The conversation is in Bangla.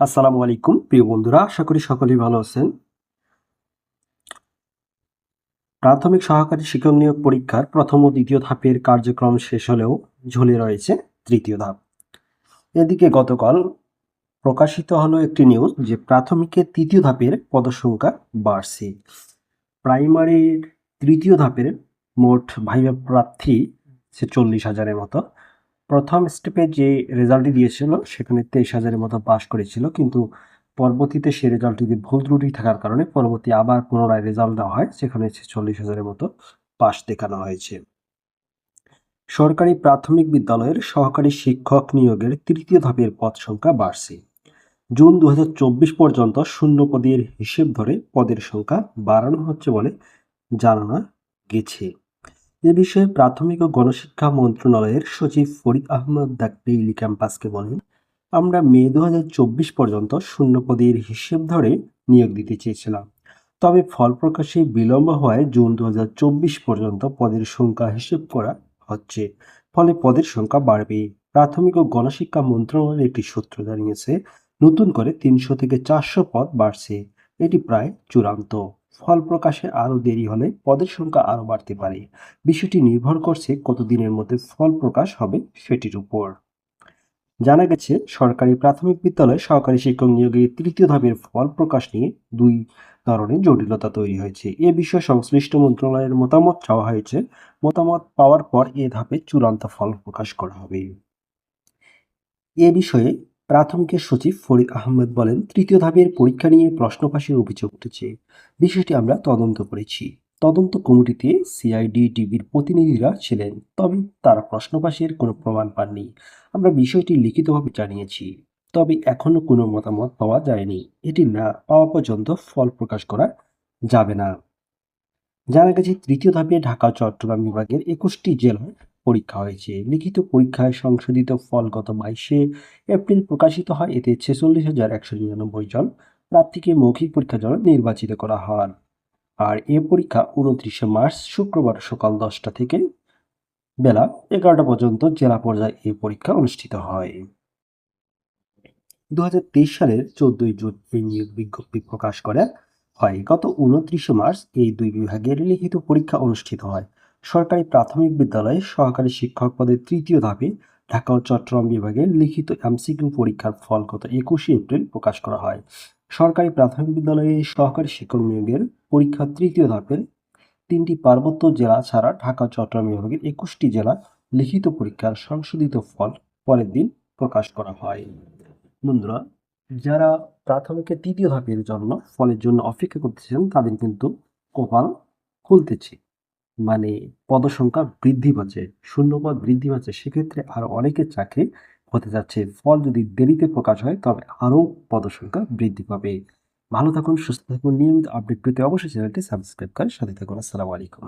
আসসালামু আলাইকুম, প্রিয় বন্ধুরা। আশা করি সকলেই ভালো আছেন। প্রাথমিক সহকারী শিক্ষক নিয়োগ পরীক্ষার প্রথম ও দ্বিতীয় ধাপের কার্যক্রম শেষ হলেও ঝুলে রয়েছে তৃতীয় ধাপ। এদিকে গতকাল প্রকাশিত হলো একটি নিউজ যে প্রাথমিকের তৃতীয় ধাপের পদসংখ্যা বাড়ছে। প্রাইমারির তৃতীয় ধাপের মোট ভাইবা প্রার্থী সে চল্লিশ হাজারের মতো। প্রথম স্টেপে যে রেজাল্টটি দিয়েছিল, সেখানে তেইশ হাজারের মতো পাস করেছিল, কিন্তু পরবর্তীতে সে রেজাল্টটিতে ভুল ত্রুটি থাকার কারণে পরবর্তী আবার পুনরায় রেজাল্ট দেওয়া হয়, সেখানে চল্লিশ হাজারের মতো পাস দেখানো হয়েছে। সরকারি প্রাথমিক বিদ্যালয়ের সহকারী শিক্ষক নিয়োগের তৃতীয় ধাপের পদ সংখ্যা বাড়ছে। জুন দু হাজার চব্বিশ পর্যন্ত শূন্য পদের হিসেব ধরে পদের সংখ্যা বাড়ানো হচ্ছে বলে জানানো গেছে। এ বিষয়ে প্রাথমিক ও গণশিক্ষা মন্ত্রণালয়ের সচিব ফরিদ আহমদ ডাক ডেইলি ক্যাম্পাসকে বলেন, আমরা মে দু হাজার চব্বিশ পর্যন্ত শূন্য পদের হিসেব ধরে নিয়োগ দিতে চেয়েছিলাম। তবে ফল প্রকাশে বিলম্ব হওয়ায় জুন দু হাজার চব্বিশ পর্যন্ত পদের সংখ্যা হিসেব করা হচ্ছে। ফলে পদের সংখ্যা বাড়বে। প্রাথমিক ও গণশিক্ষা মন্ত্রণালয়ের একটি সূত্র জানিয়েছে, নতুন করে তিনশো থেকে চারশো পদ বাড়ছে। এটি প্রায় চূড়ান্ত। ফল প্রকাশে আরও দেরি হলে পদের সংখ্যা আরও বাড়তে পারে। বিষয়টি নির্ভর করছে কতদিনের মধ্যে ফল প্রকাশ হবে সেটির উপর। জানা গেছে, সরকারি প্রাথমিক বিদ্যালয়ে সহকারী শিক্ষক নিয়োগে তৃতীয় ধাপের ফল প্রকাশ নিয়ে দুই ধরনের জটিলতা তৈরি হয়েছে। এ বিষয়ে সংশ্লিষ্ট মন্ত্রণালয়ের মতামত চাওয়া হয়েছে। মতামত পাওয়ার পর এ ধাপে চূড়ান্ত ফল প্রকাশ করা হবে। এ বিষয়ে প্রাথমিকের সচিব ফরিদ আহমেদ বলেন, তৃতীয় ধাপের পরীক্ষা নিয়ে প্রশ্ন ফাঁসের অভিযোগ উঠেছে। বিষয়টি আমরা তদন্ত করেছি। তদন্ত কমিটিতে সিআইডি টিভির প্রতিনিধিরা ছিলেন, তবে তারা প্রশ্ন ফাঁসের কোনো প্রমাণ পাননি। আমরা বিষয়টি লিখিতভাবে জানিয়েছি, তবে এখনও কোনো মতামত পাওয়া যায়নি। এটি না পাওয়া পর্যন্ত ফল প্রকাশ করা যাবে না। জানা গেছে, তৃতীয় ধাপে ঢাকা চট্টগ্রাম বিভাগের একুশটি জেলায় পরীক্ষা হয়েছে। লিখিত পরীক্ষায় সংশোধিত ফল গত বাইশে এপ্রিল প্রকাশিত হয়। এতে ছেচল্লিশ হাজার একশো নিরানব্বই জন প্রার্থীকে মৌখিক পরীক্ষার জন্য নির্বাচিত করা হয়। আর এ পরীক্ষা উনত্রিশে মার্চ শুক্রবার সকাল দশটা থেকে বেলা এগারোটা পর্যন্ত জেলা পর্যায়ে এই পরীক্ষা অনুষ্ঠিত হয়। দু হাজার তেইশ সালের চোদ্দই জুন এই নিয়োগ বিজ্ঞপ্তি প্রকাশ করা হয়। গত উনত্রিশে মার্চ এই দুই বিভাগের লিখিত পরীক্ষা অনুষ্ঠিত হয়। সরকারি প্রাথমিক বিদ্যালয়ে সহকারী শিক্ষক পদের তৃতীয় ধাপে ঢাকা ও চট্টগ্রাম বিভাগের লিখিত এমসিকিউ পরীক্ষার ফল গত একুশে এপ্রিল প্রকাশ করা হয়। সরকারি প্রাথমিক বিদ্যালয়ে সহকারী শিক্ষক নিয়োগের পরীক্ষা তৃতীয় ধাপের তিনটি পার্বত্য জেলা ছাড়া ঢাকা চট্টগ্রাম বিভাগের একুশটি জেলা লিখিত পরীক্ষার সংশোধিত ফল পরের দিন প্রকাশ করা হয়। বন্ধুরা, যারা প্রাথমিকের তৃতীয় ধাপের জন্য ফলের জন্য অপেক্ষা করতেছেন তাদের কিন্তু কপাল খুলতেছে। মানে পদসংখ্যা বৃদ্ধি পাচ্ছে, শূন্যপদ বৃদ্ধি পাচ্ছে, সেক্ষেত্রে আরও অনেকের চাকরি হতে যাচ্ছে। ফল যদি দেরিতে প্রকাশ হয়, তবে আরও পদসংখ্যা বৃদ্ধি পাবে। ভালো থাকুন, সুস্থ থাকুন। নিয়মিত আপডেট পেতে অবশ্যই চ্যানেলটি সাবস্ক্রাইব করে সাথে থাকুন। আসসালামু আলাইকুম।